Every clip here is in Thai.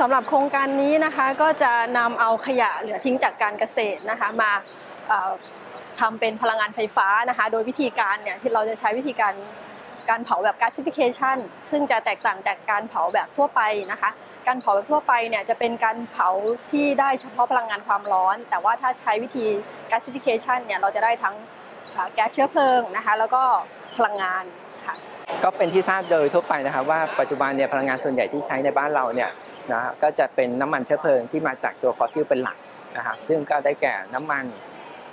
สำหรับโครงการนี้นะคะก็จะนำเอาขยะเหลือทิ้งจากการเกษตรนะคะมาทำเป็นพลังงานไฟฟ้านะคะ โดยวิธีการเนี่ยที่เราจะใช้วิธีการการเผาแบบ gasification ซึ่งจะแตกต่างจากการเผาแบบทั่วไปนะคะ การเผาแบบทั่วไปเนี่ยจะเป็นการเผาที่ได้เฉพาะพลังงานความร้อน แต่ว่าถ้าใช้วิธี gasification เนี่ยเราจะได้ทั้งแก๊สเชื้อเพลิงนะคะ แล้วก็พลังงาน ค่ะ ก็เป็นที่ทราบโดยทั่วไปนะครับว่าปัจจุบันเนี่ยพลังงานส่วนใหญ่ที่ใช้ในบ้านเราเนี่ยนะก็จะเป็นน้ำมันเชื้อเพลิงที่มาจากตัวฟอสซิลเป็นหลักนะครับซึ่งก็ได้แก่น้ำมัน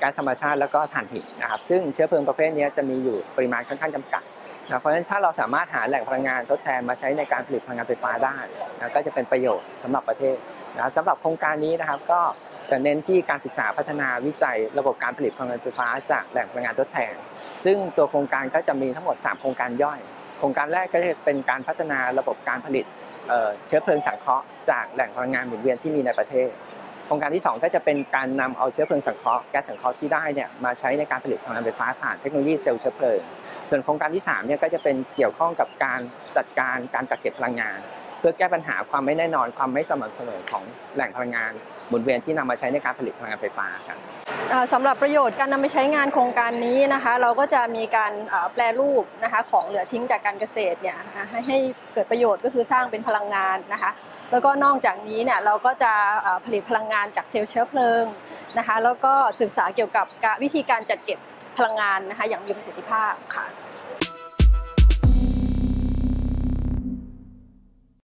ก๊าซธรรมชาติแล้วก็ถ่านหินนะครับซึ่งเชื้อเพลิงประเภทนี้จะมีอยู่ปริมาณค่อนข้างจำกัดนะเพราะฉะนั้นถ้าเราสามารถหาแหล่งพลังงานทดแทนมาใช้ในการผลิตพลังงานไฟฟ้าได้นะก็จะเป็นประโยชน์สำหรับประเทศ นะสำหรับโครงการนี้นะครับก็จะเน้นที่การศึกษาพัฒนาวิจัยระบบการผลิตพลังงานไฟฟ้าจากแหล่งพลังงานทดแทน ซึ่งตัวโครงการก็จะมีทั้งหมด 3 โครงการย่อย โครงการแรกก็จะเป็นการพัฒนาระบบการผลิตเชื้อเพลิงสังเคราะห์จากแหล่งพลังงานหมุนเวียนที่มีในประเทศ โครงการที่ 2 ก็จะเป็นการนำเอาเชื้อเพลิงสังเคราะห์แก๊สสังเคราะห์ที่ได้เนี่ยมาใช้ในการผลิตพลังงานไฟฟ้าผ่านเทคโนโลยีเซลล์เชื้อเพลิง ส่วนโครงการที่3เนี่ยก็จะเป็นเกี่ยวข้องกับการจัดการการกักเก็บพลังงาน พื่อแก้ปัญหาความไม่แน่นอนความไม่สม่ำเสมอของแหล่งพลังงานหมุนเวียนที่นำมาใช้ในการผลิตพลังงานไฟฟ้าครับสำหรับประโยชน์การนำไปใช้งานโครงการนี้นะคะ เราก็จะมีการแปลรูปนะคะของเหลือทิ้งจากการเกษตรเนี่ยให้เกิดประโยชน์ก็คือสร้างเป็นพลังงานนะคะ แล้วก็นอกจากนี้เนี่ยเราก็จะผลิตพลังงานจากเซลล์เชื้อเพลิงนะคะ แล้วก็ศึกษาเกี่ยวกับวิธีการจัดเก็บพลังงานนะคะอย่างมีประสิทธิภาพค่ะ